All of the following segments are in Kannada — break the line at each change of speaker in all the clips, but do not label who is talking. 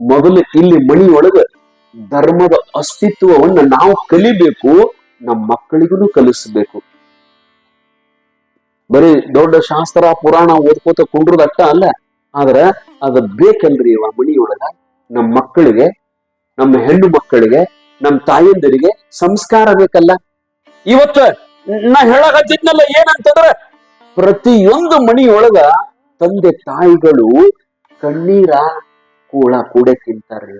ಮೊದಲು ಇಲ್ಲಿ ಮಣಿಯೊಳಗ ಧರ್ಮದ ಅಸ್ತಿತ್ವವನ್ನ ನಾವು ಕಲಿಬೇಕು, ನಮ್ಮ ಮಕ್ಕಳಿಗೂ ಕಲಿಸಬೇಕು. ಬರೀ ದೊಡ್ಡ ಶಾಸ್ತ್ರ, ಪುರಾಣ ಓದ್ಕೋತ ಕುಂಡ್ರದಟ್ಟ ಅಲ್ಲ, ಆದ್ರ ಅದ ಬೇಕಲ್ರಿ ಇವ ಮಣಿಯೊಳಗ. ನಮ್ಮ ಮಕ್ಕಳಿಗೆ, ನಮ್ಮ ಹೆಣ್ಣು ಮಕ್ಕಳಿಗೆ ನಮ್ಮ ತಾಯಂದಿರಿಗೆ ಸಂಸ್ಕಾರ ಬೇಕಲ್ಲ. ಇವತ್ತ ನಾ ಹೇಳಕತ್ತಿದ್ನಲ್ಲ ಏನಂತಂದ್ರ, ಪ್ರತಿಯೊಂದು ಮಣಿಯೊಳಗ ತಂದೆ ತಾಯಿಗಳು ಕಣ್ಣೀರ ಕೂಳ ಕೂಡೆ ತಿಂತಾರ್ರಿ.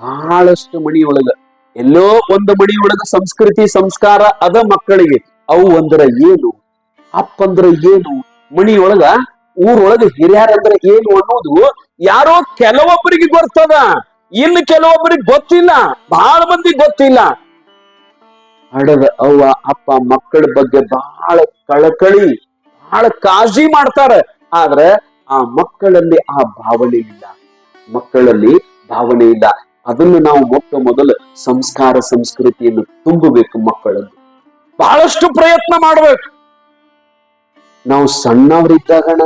ಬಹಳಷ್ಟು ಮಣಿಯೊಳಗ, ಎಲ್ಲೋ ಒಂದು ಮಣಿಯೊಳಗ ಸಂಸ್ಕೃತಿ, ಸಂಸ್ಕಾರ ಅದ ಮಕ್ಕಳಿಗೆ. ಅವು ಅಂದ್ರ ಏನು, ಅಪ್ಪಂದ್ರ ಏನು, ಮಣಿಯೊಳಗ, ಊರೊಳಗ ಹಿರಿಯರಂದ್ರ ಏನು ಅನ್ನೋದು ಯಾರೋ ಕೆಲವೊಬ್ಬರಿಗೆ ಗೊತ್ತದ. ಇನ್ನು ಕೆಲವೊಬ್ಬರಿಗೆ ಗೊತ್ತಿಲ್ಲ ಬಹಳ ಮಂದಿ ಗೊತ್ತಿಲ್ಲ. ಹಡದ ಅವ್ವ, ಅಪ್ಪ, ಮಕ್ಕಳ ಬಗ್ಗೆ ಬಹಳ ಕಳಕಳಿ ಬಹಳ ಕಾಳಜಿ ಮಾಡ್ತಾರ. ಆದ್ರೆ ಆ ಮಕ್ಕಳಲ್ಲಿ ಆ ಭಾವನೆ ಇಲ್ಲ. ಮಕ್ಕಳಲ್ಲಿ ಭಾವನೆ ಇಲ್ಲ. ಅದನ್ನು ನಾವು ಮೊಟ್ಟ ಮೊದಲು ಸಂಸ್ಕಾರ ಸಂಸ್ಕೃತಿಯನ್ನು ತುಂಬಬೇಕು ಮಕ್ಕಳಲ್ಲಿ. ಬಹಳಷ್ಟು ಪ್ರಯತ್ನ ಮಾಡಬೇಕು. ನಾವು ಸಣ್ಣವರಿದ್ದಾಗಣ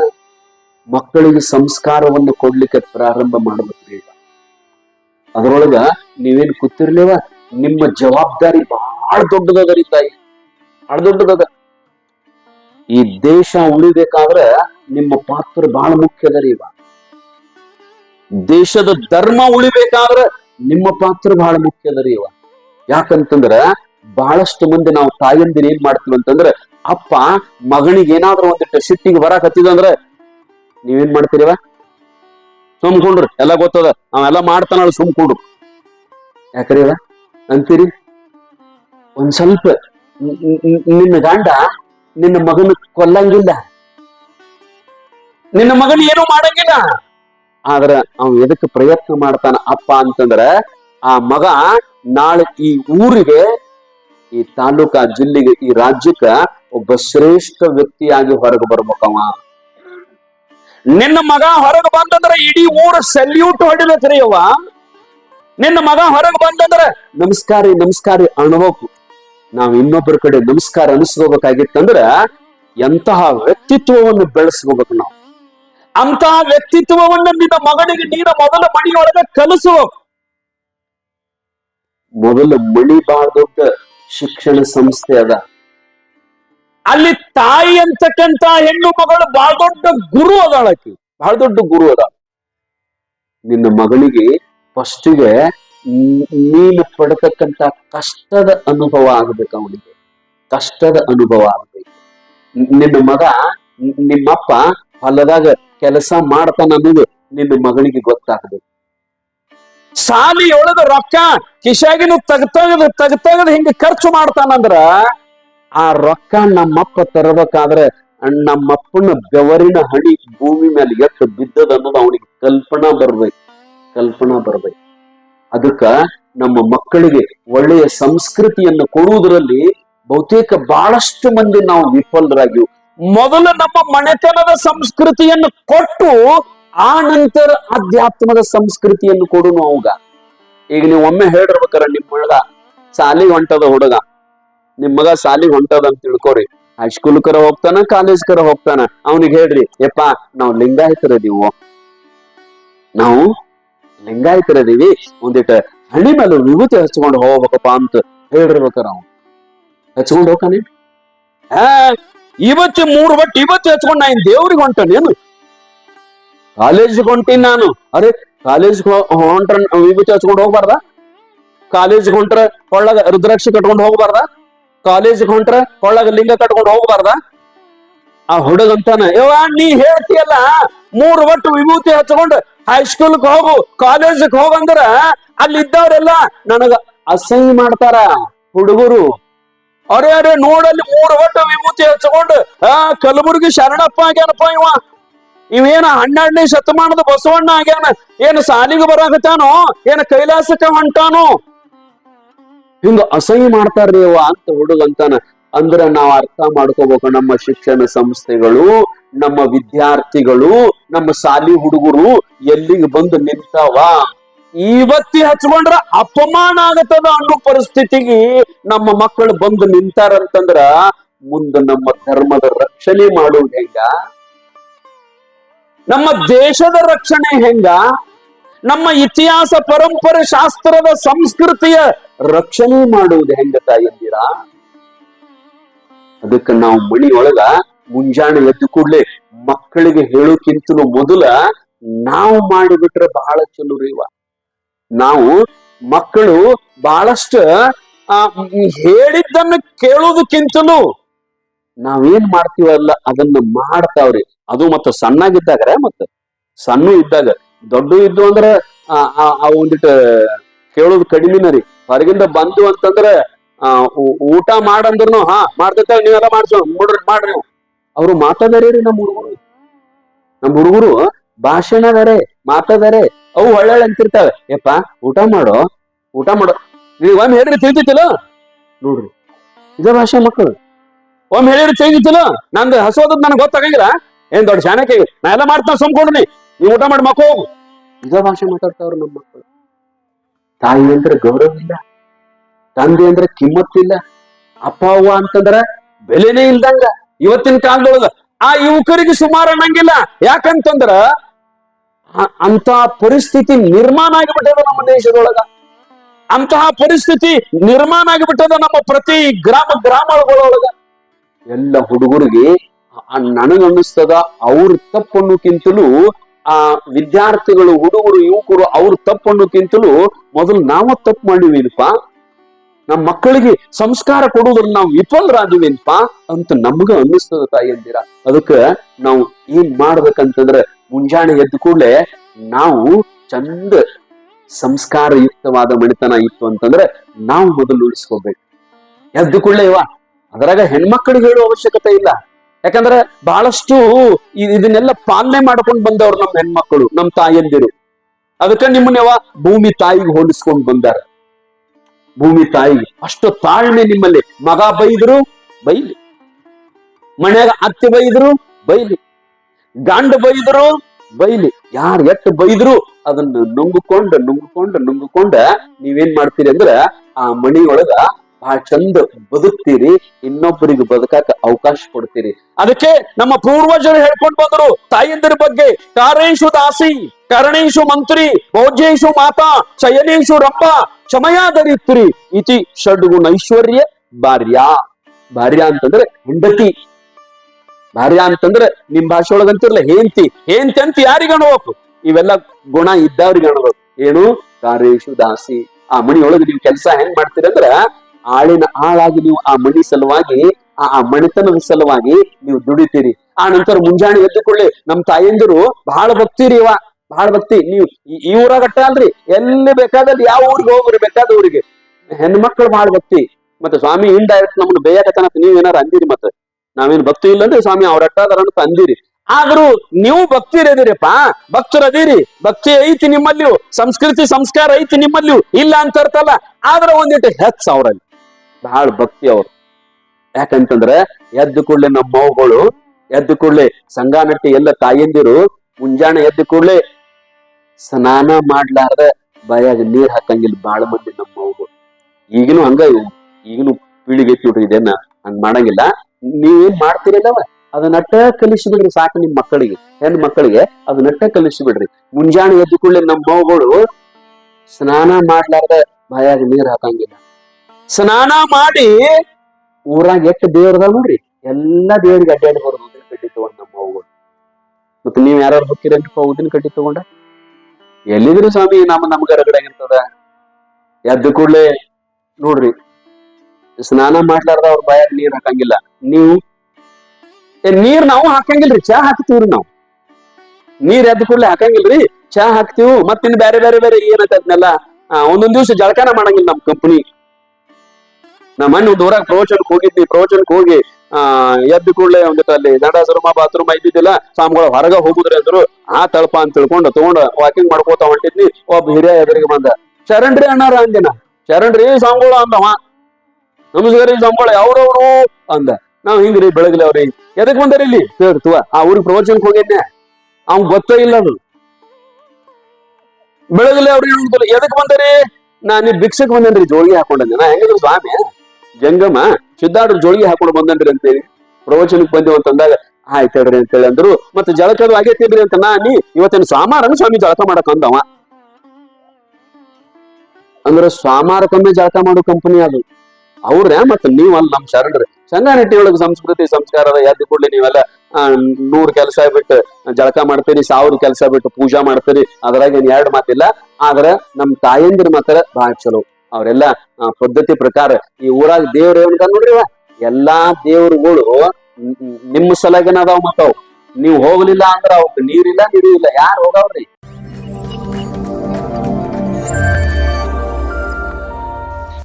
ಮಕ್ಕಳಿಗೆ ಸಂಸ್ಕಾರವನ್ನು ಕೊಡ್ಲಿಕ್ಕೆ ಪ್ರಾರಂಭ ಮಾಡಬೇಕು ಈಗ. ಅದರೊಳಗ ನೀವೇನ್ ಕೂತಿರ್ಲಿವ? ನಿಮ್ಮ ಜವಾಬ್ದಾರಿ ಬಹಳ ದೊಡ್ಡದದರಿ ತಾಯಿ. ಬಹಳ ದೊಡ್ಡದದ. ಈ ದೇಶ ಉಳಿಬೇಕಾದ್ರ ನಿಮ್ಮ ಪಾತ್ರ ಬಹಳ ಮುಖ್ಯದರಿ ಇವ. ದೇಶದ ಧರ್ಮ ಉಳಿಬೇಕಾದ್ರೆ ನಿಮ್ಮ ಪಾತ್ರ ಬಹಳ ಮುಖ್ಯದರಿ ಇವ. ಯಾಕಂತಂದ್ರ ಬಹಳಷ್ಟು ಮಂದಿ ನಾವು ತಾಯಂದಿರು ಏನ್ ಮಾಡ್ತೀವಿ ಅಂತಂದ್ರ, ಅಪ್ಪ ಮಗನಿಗೆ ಏನಾದ್ರೂ ಒಂದಿಟ್ಟು ಸಿಟ್ಟಿಗೆ ಬರಾಕತ್ತಿದಂದ್ರ ನೀವೇನ್ ಮಾಡ್ತೀರಿವ ಸುಮ್ಕೊಂಡ್ರಿ, ಎಲ್ಲ ಗೊತ್ತದ. ಅವೆಲ್ಲ ಮಾಡ್ತಾನಲ್ಲ ಸುಮ್ಕೊಂಡ್ರು. ಯಾಕ್ರಿ ಇವ? ಅಂತೀರಿ? ಒಂದ್ ಸ್ವಲ್ಪ ನಿನ್ನ ಗಂಡ ನಿನ್ನ ಮಗನ ಕೊಲ್ಲಂಗಿಲ್ಲ. ನಿನ್ನ ಮಗನ ಏನು ಮಾಡಂಗಿಲ್ಲ. ಆದ್ರ ಅವ್ ಎದಕ್ಕೆ ಪ್ರಯತ್ನ ಮಾಡ್ತಾನ ಅಪ್ಪ ಅಂತಂದ್ರ ಆ ಮಗ ನಾಳೆ ಈ ಊರಿಗೆ, ಈ ತಾಲೂಕ ಜಿಲ್ಲೆಗೆ, ಈ ರಾಜ್ಯಕ್ಕ ಒಬ್ಬ ಶ್ರೇಷ್ಠ ವ್ಯಕ್ತಿಯಾಗಿ ಹೊರಗೆ ಬರ್ಬೇಕವ ನಿನ್ನ ಮಗ ಹೊರಗೆ ಬಂದಂದ್ರ ಇಡೀ ಊರ ಸಲ್ಯೂಟ್ ಹೊಡಿಬೇಕ್ರಿ ಅವ್ವ. ನಿನ್ನ ಮಗ ಹೊರಗೆ ಬಂದಂದ್ರ ನಮಸ್ಕಾರಿ ನಮಸ್ಕಾರಿ ಅನ್ಬೇಕು ನಾವ್ ಇನ್ನೊಬ್ಬರ ಕಡೆ ನಮಸ್ಕಾರ ಅನಿಸ್ಕೋಬೇಕಾಗಿತ್ತಂದ್ರ ಎಂತಹ ವ್ಯಕ್ತಿತ್ವವನ್ನು ಬೆಳೆಸ್ಕೋಬೇಕು ನಾವು. ಅಂತಹ ವ್ಯಕ್ತಿತ್ವವನ್ನು ನಿನ್ನ ಮಗನಿಗೆ ನೀನ ಮೊದಲ ಮಣಿಯೊಳಗೆ ಕಲಿಸುವ ಮೊದಲ ಮಣಿ ಬಹಳ ದೊಡ್ಡ ಶಿಕ್ಷಣ ಸಂಸ್ಥೆ ಅದ. ಅಲ್ಲಿ ತಾಯಿ ಅಂತಕ್ಕಂತ ಹೆಣ್ಣು ಮಗಳು ಬಹಳ ದೊಡ್ಡ ಗುರು ಅದಾಳಕ್ಕೆ ಬಹಳ ದೊಡ್ಡ ಗುರು ಅದ. ನಿನ್ನ ಮಗಳಿಗೆ ಫಸ್ಟಿಗೆ ನೀನು ಪಡತಕ್ಕಂತ ಕಷ್ಟದ ಅನುಭವ ಆಗ್ಬೇಕು ಅವನಿಗೆ. ಕಷ್ಟದ ಅನುಭವ ಆಗ್ಬೇಕು. ನಿನ್ನ ಮಗ ನಿಮ್ಮಪ್ಪ ಹೊಲದಾಗ ಕೆಲಸ ಮಾಡ್ತಾನ ಅನ್ನೋದು ನಿನ್ನ ಮಗಳಿಗೆ ಗೊತ್ತಾಗ್ಬೇಕು. ಸಾಲಿಯೊಳಗ ರೊಕ್ಕ ಕಿಶಾಗಿನ ತಗತಗದ ತಗತಗದ ಹಿಂಗ ಖರ್ಚು ಮಾಡ್ತಾನಂದ್ರ ಆ ರೊಕ್ಕ ನಮ್ಮಪ್ಪ ತರಬೇಕಾದ್ರೆ ನಮ್ಮಪ್ಪನ ಬೆವರಿನ ಹಣಿ ಭೂಮಿ ಮೇಲೆ ಎಷ್ಟು ಬಿದ್ದದ ಅನ್ನೋದು ಅವನಿಗೆ ಕಲ್ಪನಾ ಬರ್ಬೇಕು. ಕಲ್ಪನಾ ಬರ್ಬೇಕು. ಅದಕ್ಕ ನಮ್ಮ ಮಕ್ಕಳಿಗೆ ಒಳ್ಳೆಯ ಸಂಸ್ಕೃತಿಯನ್ನು ಕೊಡುವುದರಲ್ಲಿ ಬಹುತೇಕ ಬಹಳಷ್ಟು ಮಂದಿ ನಾವು ವಿಫಲರಾಗಿವು. ಮೊದಲು ನಮ್ಮ ಮನೆತನದ ಸಂಸ್ಕೃತಿಯನ್ನು ಕೊಟ್ಟು ಆ ನಂತರ ಅಧ್ಯಾತ್ಮದ ಸಂಸ್ಕೃತಿಯನ್ನು ಕೊಡು ಅವಾಗ ಈಗ ನೀವು ಒಮ್ಮೆ ಹೇಳಿರ್ಬೇಕಾರ ನಿಮ್ಮ ಹುಡುಗ ಸಾಲಿಗೆ ಹೊಂಟದ ಹುಡುಗ. ನಿಮ್ ಮಗ ಸಾಲಿಗೆ ಹೊಂಟದ ಅಂತ ತಿಳ್ಕೊರಿ. ಹೈಸ್ಕೂಲ್ ಕರ ಹೋಗ್ತಾನ ಕಾಲೇಜ್ ಕರ ಹೋಗ್ತಾನ. ಅವನಿಗೆ ಹೇಳ್ರಿ, ಯಪ್ಪ, ನಾವು ಲಿಂಗಾಯತರದೀವು ನಾವು ಲಿಂಗಾಯತರದೀವಿ ಒಂದಿಟ ಹಣಿ ಮೇಲೆ ವಿಭೂತಿ ಹಚ್ಕೊಂಡು ಹೋಗ್ಬೇಕಪ್ಪ ಅಂತ ಹೇಳಿರ್ಬೇಕಾರ ಅವ್ನು. ಹಚ್ಕೊಂಡು ಹೋಗ್ತಾನೆ? ಇವತ್ತು ಮೂರು ಬಟ್ ಇವತ್ತು ಹಚ್ಕೊಂಡು ನಾನು ದೇವ್ರಿಗೆ ಹೊಂಟನೇನು ಕಾಲೇಜಿಗೆ ಹೊಂಟೀನಿ ನಾನು. ಅರೆ ಕಾಲೇಜ್ ಹೊಂಟ್ರ ವಿಭೂತಿ ಹಚ್ಕೊಂಡು ಹೋಗ್ಬಾರ್ದ? ಕಾಲೇಜ್ಗೆ ಹೊಂಟ್ರ ಕೊಳ್ಳಗ ರುದ್ರಾಕ್ಷಿ ಕಟ್ಕೊಂಡು ಹೋಗ್ಬಾರ್ದ? ಕಾಲೇಜ್ಗೆ ಹೊಂಟ್ರ ಕೊಳ್ಳಗ ಲಿಂಗ ಕಟ್ಕೊಂಡು ಹೋಗ್ಬಾರ್ದ? ಆ ಹುಡುಗ ಅಂತಾನ, ಯವ್ವ, ನೀ ಹೇಳ್ತೀಯಲ್ಲ, ಮೂರು ಒಟ್ಟು ವಿಭೂತಿ ಹಚ್ಕೊಂಡು ಹೈಸ್ಕೂಲ್ಗೆ ಹೋಗು, ಕಾಲೇಜಿಗೆ ಹೋಗಂದ್ರ ಅಲ್ಲಿ ಇದ್ದವ್ರೆಲ್ಲ ನನಗ ಅಸಹ್ಯ ಮಾಡ್ತಾರ ಹುಡುಗರು. ಅರೆ ಅರೆ, ನೋಡಲ್ಲಿ ಮೂರು ಹೊಟ್ಟ ವಿಭೂತಿ ಹಚ್ಕೊಂಡು, ಆ, ಕಲಬುರ್ಗಿ ಶರಣಪ್ಪ ಆಗ್ಯಾನಪ್ಪ ಇವ. ಇವೇನ ಹನ್ನೆರಡನೇ ಶತಮಾನದ ಬಸವಣ್ಣ ಆಗ್ಯಾನ? ಏನು ಸಾಲಿಗೆ ಬರಾಕತ್ತಾನೋ? ಏನ ಕೈಲಾಸಕ್ಕೆ ಹೊಂಟಾನೋ? ಹಿಂಗ ಅಸಹ್ಯ ಮಾಡ್ತಾರ್ರಿ ನೀವು ಅಂತ ಹುಡುಗಂತಾನ ಅಂದ್ರ ನಾವ್ ಅರ್ಥ ಮಾಡ್ಕೋಬೇಕು ನಮ್ಮ ಶಿಕ್ಷಣ ಸಂಸ್ಥೆಗಳು, ನಮ್ಮ ವಿದ್ಯಾರ್ಥಿಗಳು, ನಮ್ಮ ಸಾಲಿ ಹುಡುಗರು ಎಲ್ಲಿಗೆ ಬಂದು ನಿಂತಾವ? ಇವತ್ತಿ ಹಚ್ಕೊಂಡ್ರ ಅಪಮಾನ ಆಗತ್ತದ ಅನ್ನೋ ಪರಿಸ್ಥಿತಿಗೆ ನಮ್ಮ ಮಕ್ಕಳು ಬಂದು ನಿಂತಾರಂತಂದ್ರ ಮುಂದೆ ನಮ್ಮ ಧರ್ಮದ ರಕ್ಷಣೆ ಮಾಡೋದು ಹೆಂಗ? ನಮ್ಮ ದೇಶದ ರಕ್ಷಣೆ ಹೆಂಗ? ನಮ್ಮ ಇತಿಹಾಸ, ಪರಂಪರೆ, ಶಾಸ್ತ್ರದ, ಸಂಸ್ಕೃತಿಯ ರಕ್ಷಣೆ ಮಾಡುವುದು ಹೆಂಗ ತಾಯಂದಿರಾ? ಅದಕ್ಕೆ ನಾವು ಮಣಿಯೊಳಗ ಮುಂಜಾನೆ ಎದ್ದು ಕೂಡ್ಲೆ ಮಕ್ಕಳಿಗೆ ಹೇಳೋಕ್ಕಿಂತಲೂ ಮೊದಲ ನಾವು ಮಾಡಿಬಿಟ್ರೆ ಬಹಳ ಚಲೋ ರೀವ ನಾವು ಮಕ್ಕಳು ಬಹಳಷ್ಟು ಹೇಳಿದ್ದನ್ನ ಕೇಳೋದಕ್ಕಿಂತಲೂ ನಾವೇನ್ ಮಾಡ್ತೀವಲ್ಲ ಅದನ್ನ ಮಾಡ್ತಾವ್ರಿ. ಅದು ಮತ್ತೆ ಸಣ್ಣಾಗಿದ್ದಾಗ ಮತ್ತೆ ಸಣ್ಣ ಇದ್ದಾಗ ದೊಡ್ಡ ಇದ್ದು ಅಂದ್ರ ಆ, ಒಂದಿಟ್ಟು ಕೇಳೋದು ಕಡಿಮೆನ ರೀ. ಹೊರಗಿಂದ ಬಂದು ಅಂತಂದ್ರ ಆ ಊಟ ಮಾಡಂದ್ರು ಹಾ ಮಾಡ್ತಿರ್ತಾವ ನೀವೆಲ್ಲ ಮಾಡ್ಸೋ ನೋಡ್ರಿ ಮಾಡ್ರಿ ಅವ್ರು ಮಾತಾಡ್ಯಾರೀ ನಮ್ಮ ಹುಡುಗರು? ನಮ್ಮ ಹುಡುಗರು ಭಾಷಣದಾರೆ ಮಾತಾದಾರೆ ಅವು ಒಳ್ಳೆ ಅಂತಿರ್ತಾವೆ. ಯಪ್ಪ ಊಟ ಮಾಡೋ ಊಟ ಮಾಡೋ. ನೀವು ಒಮ್ಮೆ ಹೇಳಿದ್ರೆ ತಿಳಿತಿತ್ತಿಲ್ಲ ನೋಡ್ರಿ. ಇದೇ ಭಾಷೆ ಮಕ್ಕಳು. ಒಮ್ಮೆ ಹೇಳಿರಿ ತಿಳಿತಿತ್ತಿಲ್ಲ ನಂದು ಹಸೋದ್ ನನಗೆ ಗೊತ್ತಾಗಂಗಿಲ್ಲ. ಏನ್ ದೊಡ್ಡ ಶಾಣಕ್ಕೆ? ನಾ ಎಲ್ಲ ಮಾಡ್ತಾ ಸುಮ್ಕೊಂಡ್ರಿ ನೀವು ಊಟ ಮಾಡಿ ಮಕ್ಕಳು ಹೋಗು. ಇದೇ ಭಾಷೆ ಮಾತಾಡ್ತಾವ್ರು ನಮ್ಮ ಮಕ್ಕಳು. ತಾಯಿ ಅಂದ್ರೆ ಗೌರವ ಇಲ್ಲ. ತಂದೆ ಅಂದ್ರೆ ಕಿಮ್ಮತ್ತಿಲ್ಲ ಅಪ್ಪ, ಅವ್ವ ಅಂತಂದ್ರ ಬೆಲೆನೇ ಇಲ್ದಂಗ. ಇವತ್ತಿನ ಕಾಲದೊಳಗ ಆ ಯುವಕರಿಗೆ ಸುಮಾರು ಅನ್ನಂಗಿಲ್ಲ. ಯಾಕಂತಂದ್ರ ಅಂತ ಪರಿಸ್ಥಿತಿ ನಿರ್ಮಾಣ ಆಗಿಬಿಟ್ಟದ ನಮ್ಮ ದೇಶದೊಳಗ. ಅಂತಹ ಪರಿಸ್ಥಿತಿ ನಿರ್ಮಾಣ ಆಗಿಬಿಟ್ಟದ ನಮ್ಮ ಪ್ರತಿ ಗ್ರಾಮ ಗ್ರಾಮಗಳೊಳಗ. ಎಲ್ಲ ಹುಡುಗರಿಗೆ ನನಗ ಅನ್ನಿಸ್ತದ ಅವ್ರ ತಪ್ಪನ್ನುಕ್ಕಿಂತಲೂ ಆ ವಿದ್ಯಾರ್ಥಿಗಳು, ಹುಡುಗರು, ಯುವಕರು ಅವ್ರ ತಪ್ಪನ್ನುಕ್ಕಿಂತಲೂ ಮೊದಲು ನಾವ ತಪ್ಪು ಮಾಡಿವೇನಪ್ಪ? ನಮ್ಮ ಮಕ್ಕಳಿಗೆ ಸಂಸ್ಕಾರ ಕೊಡುವುದನ್ನ ನಾವು ವಿಫಲರಾದಿವೇನಪ್ಪ ಅಂತ ನಮ್ಗ ಅನ್ನಿಸ್ತದ ತಾಯಿಯಂದಿರ ಅದಕ್ಕ ನಾವು ಏನ್ ಮಾಡ್ಬೇಕಂತಂದ್ರ ಮುಂಜಾನೆ ಎದ್ದ ಕೂಡಲೇ ನಾವು ಚಂದ ಸಂಸ್ಕಾರಯುಕ್ತವಾದ ಮಣಿತನ ಇತ್ತು ಅಂತಂದ್ರೆ ನಾವು ಮೊದಲು ಉಳಿಸ್ಕೋಬೇಕು. ಎದ್ದ ಕೂಡಲೇ ಇವ, ಅದರಾಗ ಹೆಣ್ಮಕ್ಳಿಗೆ ಹೇಳುವ ಅವಶ್ಯಕತೆ ಇಲ್ಲ. ಯಾಕಂದ್ರೆ ಬಹಳಷ್ಟು ಇದನ್ನೆಲ್ಲ ಪಾಲನೆ ಮಾಡ್ಕೊಂಡು ಬಂದವ್ರು ನಮ್ಮ ಹೆಣ್ಮಕ್ಳು, ನಮ್ಮ ತಾಯಂದಿರು. ಅದಕ್ಕೆ ನಿಮ್ಮನ್ನೆವ ಭೂಮಿ ತಾಯಿಗೆ ಹೋಲಿಸ್ಕೊಂಡು ಬಂದಾರ. ಭೂಮಿ ತಾಯಿಗೆ, ಅಷ್ಟು ತಾಳ್ಮೆ ನಿಮ್ಮಲ್ಲಿ. ಮಗ ಬೈದ್ರು ಬೈಲಿ. ಮನೆಯಾಗ ಅತ್ತೆ ಬೈದ್ರು ಬೈಲಿ. ಗಂಡ ಬೈದ್ರು, ಬೈಲಿ. ಯಾರು ಎಟ್ಟು ಬೈದ್ರು, ಅದನ್ನ ನುಂಗಿಕೊಂಡ ನುಂಗಿಕೊಂಡ ನುಂಗಿಕೊಂಡ ನೀವೇನ್ ಮಾಡ್ತೀರಿ ಅಂದ್ರ ಆ ಮಣಿಯೊಳಗ ಬಹಳ ಚಂದ ಬದುಕ್ತೀರಿ, ಇನ್ನೊಬ್ಬರಿಗೆ ಬದುಕಾಕ ಅವಕಾಶ ಕೊಡ್ತೀರಿ. ಅದಕ್ಕೆ ನಮ್ಮ ಪೂರ್ವಜರು ಹೇಳ್ಕೊಂಡ್ ಬಂದರು, ತಾಯಂದಿರ ಬಗ್ಗೆ, ಕಾರೇಶು ದಾಸಿ, ಕರಣೇಶು ಮಂತ್ರಿ, ಭೋಜ್ಯೇಶು ಮಾತಾ, ಶಯನೇಶು ರಂಭ ಕ್ಷಮಯಾದರಿತ್ರಿ ಇತಿ ಷಡ್ಗುಣ ಐಶ್ವರ್ಯ, ಭಾರ್ಯ. ಭಾರ್ಯ ಅಂತಂದ್ರೆ ಹೆಂಡತಿ. ಭಾರ್ಯ ಅಂತಂದ್ರೆ ನಿಮ್ ಭಾಷೆ ಒಳಗಂತಿರ್ಲ ಹೇಂತಿ ಹೇಂತಿ ಅಂತ ಯಾರಿಗೆ ಅಣಬೇಕು ಇವೆಲ್ಲ ಗುಣ ಇದ್ದವ್ರಿಗೆ ಅಣಬೇಕು ಏನು? ಕಾರೇಶು ದಾಸಿ, ಆ ಮಣಿಯೊಳಗೆ ನೀವು ಕೆಲಸ ಹೆಂಗ್ ಮಾಡ್ತೀರಿ ಅಂದ್ರ, ಆಳಿನ ಆಳಾಗಿ ನೀವು ಆ ಮಣಿ ಸಲುವಾಗಿ, ಆ ಮಣಿತನದ ಸಲುವಾಗಿ ನೀವು ದುಡಿತೀರಿ. ಆ ನಂತರ ಮುಂಜಾನೆ ಎದ್ದುಕೊಳ್ಳಿ ನಮ್ಮ ನಮ್ ತಾಯಂದಿರು ಬಹಳ ಭಕ್ತಿರಿ ಇವ ಬಹಳ ಭಕ್ತಿ. ನೀವು ಈ- ಈ ಊರಾಗ ಅಟ್ಟ ಅಲ್ರಿ, ಎಲ್ಲಿ ಬೇಕಾದಲ್ಲಿ ಯಾವ ಊರಿಗೆ ಹೋಗ್ರಿ, ಬೇಕಾದ ಊರಿಗೆ. ಹೆಣ್ಮಕ್ಳು ಬಹಳ ಭಕ್ತಿ. ಮತ್ತೆ ಸ್ವಾಮಿ ಇಂಡೈರೆಕ್ಟ್ ನಮ್ಗೆ ಬೇಯಕತನ ನೀವ್ ಏನಾರ ಅಂದಿರಿ ಮತ್ತೆ? ನಾವೇನ್ ಭಕ್ತಿ ಇಲ್ಲ ಅಂದ್ರೆ ಸ್ವಾಮಿ ಅವ್ರ ಅಟ್ಟಾದಾರ ಅಂತ ಅಂದಿರಿ ಆದ್ರೂ ನೀವು ಭಕ್ತಿರದಿರಿಪ್ಪ ಭಕ್ತರದಿರಿ ಭಕ್ತಿ ಐತಿ ನಿಮ್ಮಲ್ಲಿಯೂ, ಸಂಸ್ಕೃತಿ ಸಂಸ್ಕಾರ ಐತಿ ನಿಮ್ಮಲ್ಲಿಯೂ, ಇಲ್ಲ ಅಂತ ಅರ್ಥಲ್ಲ. ಆದ್ರೆ ಒಂದಿಟ್ಟು ಹೆಚ್ಚ ಅವ್ರಲ್ಲಿ. ಬಹಳ ಭಕ್ತಿ ಅವ್ರು. ಯಾಕಂತಂದ್ರೆ ಎದ್ದು ಕೂಡ್ಲೆ ನಮ್ಮ ಮೌಗಳು ಎದ್ದು ಕೂಡ್ಲೆ ಸಂಗಾನಟ್ಟಿ ಎಲ್ಲ ತಾಯಂದಿರು, ಮುಂಜಾನೆ ಎದ್ದು ಕೂಡ್ಲೆ ಸ್ನಾನ ಮಾಡ್ಲಾರ್ದ ಬಯಾಗ ನೀರ್ ಹಾಕಂಗಿಲ್ಲ ಬಾಳ ಮಂದಿ ನಮ್ಮ ಮೌಗಳು ಈಗಿನೂ ಹಂಗ ಈಗಿನೂ ಪೀಳಿಗೆ ಇದೇನ ಹಂಗ್ ಮಾಡಂಗಿಲ್ಲ. ನೀವೇನ್ ನಟ್ಟ ಅದನ್ನಟ್ಟ ಕಲಿಸಿಬಿಡ್ರಿ ಸಾಕು ನಿಮ್ ಮಕ್ಕಳಿಗೆ, ಹೆಣ್ ಮಕ್ಕಳಿಗೆ ಅದನ್ನಟ್ಟ ಕಲಿಸಿಬಿಡ್ರಿ. ಮುಂಜಾನೆ ಎದ್ದು ಕೂಡಲೇ ನಮ್ಮ ಮಗಳು ಸ್ನಾನ ಮಾಡ್ಲಾರ್ದ ಬಾಯಾಗ ನೀರ್ ಹಾಕಂಗಿಲ್ಲ. ಸ್ನಾನ ಮಾಡಿ ಊರಾಗ ಎಷ್ಟು ದೇವ್ರದ ನೋಡ್ರಿ, ಎಲ್ಲಾ ದೇವ್ರಿಗೆ ಅಡ್ಡಾಡಿ ಬರೋದು, ಉದ್ದಿನ ಕಟ್ಟಿ ತಗೊಂಡ್ ನಮ್ಮ ಮಗಳು ಮತ್ತೆ ನೀವ್ ಯಾರು ಹೋಗ್ತೀರೇನ್ರಪ್ಪ ಉದ್ದಿನ ಕಟ್ಟಿ ತಗೊಂಡ? ಎಲ್ಲಿದ್ರು ಸ್ವಾಮಿ, ನಮ್ಮ ನಮ್ಗ ರಗಡಾಗಿರ್ತದ ಎದ್ದು ಕೂಡ್ಲೆ ನೋಡ್ರಿ ಸ್ನಾನ ಮಾಡ್ಲಾರ್ದ ಅವ್ರ ಬಾಯಾಗ ನೀರ್ ಹಾಕಂಗಿಲ್ಲ. ನೀವು ನೀರ್ ನಾವು ಹಾಕಂಗಿಲ್ರಿ, ಚಾ ಹಾಕ್ತಿವ್ರಿ ನಾವು. ನೀರ್ ಎದ್ದ ಕೂಡ್ಲೆ ಹಾಕಂಗಿಲ್ರಿ, ಚಾ ಹಾಕ್ತಿವು ಮತ್ತಿನ್ ಬೇರೆ ಬೇರೆ ಬೇರೆ ಏನೈತೆ ಅದನ್ನೆಲ್ಲ ಒಂದೊಂದ್ ದಿವ್ಸ ಜಳಕಾನ ಮಾಡಂಗಿಲ್ಲ ನಮ್ ಕಂಪನಿ ನಮ್ಮ ಮಣ್ಣು ದೂರಾಗ ಪ್ರವಚನಕ್ಕೆ ಹೋಗಿದ್ವಿ ಪ್ರವಚನಕ್ಕೆ ಹೋಗಿ, ಆ, ಎದ್ದು ಕೂಡ್ಲೆ ಒಂದಿಟ್ಟು ಅಲ್ಲಿ ದಂಡಾಸುರಮ ಬಾತ್ರೂಮ್ ಐದಿದ್ದಿಲ್ಲ ಸ್ವಾಮಿಗಳು ಹೊರಗ ಹೋಗುದ್ರಿ ಅಂದ್ರು, ಆ ತಳಪ ಅಂತ ತಿಳ್ಕೊಂಡು ತಗೊಂಡು ವಾಕಿಂಗ್ ಮಾಡ್ಕೋತ ಹೊಂಟಿದ್ವಿ ಒಬ್ಬ ಹಿರಿಯ ಎದುರಿಗೆ ಬಂದ ಶರಣ್ರಿ ಅಣ್ಣಾರ ಅಂದಿನ ಶರಣ್ರಿ ಸ್ವಾಮಿಗಳು ಅಂದವ ನಮಸ್ಕಾರ ರೀ ಸಂಬಳ ಯಾವ್ರವ್ರು ಅಂದ. ನಾವ್ ಹಿಂಗ್ರಿ ಬೆಳಗ್ಲಿ ಅವ್ರಿ ಎದಕ್ ಬಂದಾರ ಇಲ್ಲಿ? ಹೇಳ್ತುವ ಆ ಊರಿಗೆ ಪ್ರವಚನಕ್ಕೆ ಹೋಗಿದ್ನೆ. ಅವ್ನ್ ಗೊತ್ತೇ ಇಲ್ಲ ಅದು. ಬೆಳಗ್ಲಿ ಅವ್ರಿ ಎದಕ್ ಬಂದಾರಿ? ನಾನು ಭಿಕ್ಷಕ್ ಬಂದೇನ್ರಿ ಜೋಳಿಗೆ ಹಾಕೊಂಡೇನೆ ನಾ ಹೆಂಗಿದ್ರು ಸ್ವಾಮಿ? ಜಂಗಮ ಸಿದ್ಧಾರ್ಥ ಜೋಳಿಗೆ ಹಾಕೊಂಡು ಬಂದನ್ರಿ ಅಂತೇಳಿ. ಪ್ರವಚನಕ್ಕೆ ಬಂದೇವು ಅಂತಂದಾಗ ಆಯ್ತು ಹೇಳ್ರಿ ಅಂತೇಳಿ ಅಂದ್ರು. ಮತ್ತೆ ಜಳಕದು ಆಗೇತಿದ್ರಿ ಅಂತ ನಾ ನೀ ಇವತ್ತಿನ ಸಾಮಾರನ್ನು ಸ್ವಾಮಿ ಜಳಕ ಮಾಡಕ್ ಅಂದವ? ಅಂದ್ರ ಸ್ವಾಮಾರಕ್ಕೊಮ್ಮೆ ಜಳಕ ಮಾಡೋ ಕಂಪನಿ ಅದು. ಅವ್ರ ಮತ್ತ ನೀವ್ ಅಲ್ಲಿ ನಮ್ ಶರಣರು. ಚಂಗಾನಟ್ಟಿ ಒಳಗ ಸಂಸ್ಕೃತಿ ಸಂಸ್ಕಾರದ ಎದ್ದು ಕೊಡ್ಲಿ ನೀವೆಲ್ಲ ನೂರ್ ಕೆಲಸ ಬಿಟ್ಟು ಜಳಕ ಮಾಡ್ತೀರಿ, ಸಾವಿರ ಕೆಲಸ ಬಿಟ್ಟು ಪೂಜಾ ಮಾಡ್ತೀರಿ, ಅದ್ರಾಗ ಏನ್ ಎರಡು ಮಾತಿಲ್ಲ. ಆದ್ರ ನಮ್ ತಾಯಂದಿರ್ ಮಾತ್ರ ಬಹಳ ಚಲೋ. ಅವ್ರೆಲ್ಲ ಪದ್ಧತಿ ಪ್ರಕಾರ ಈ ಊರಾಗ ದೇವ್ರ ಏನಂತ ನೋಡ್ರಿ? ಎಲ್ಲಾ ದೇವ್ರುಗಳು ನಿಮ್ಮ ಸಲಗನ ಮತ್ತವ್ ನೀವ್ ಹೋಗ್ಲಿಲ್ಲ ಅಂದ್ರ ಅವ್ರ ನೀರಿಲ್ಲ, ನೀರು ಇಲ್ಲ. ಯಾರು ಹೋಗವ್ರಿ?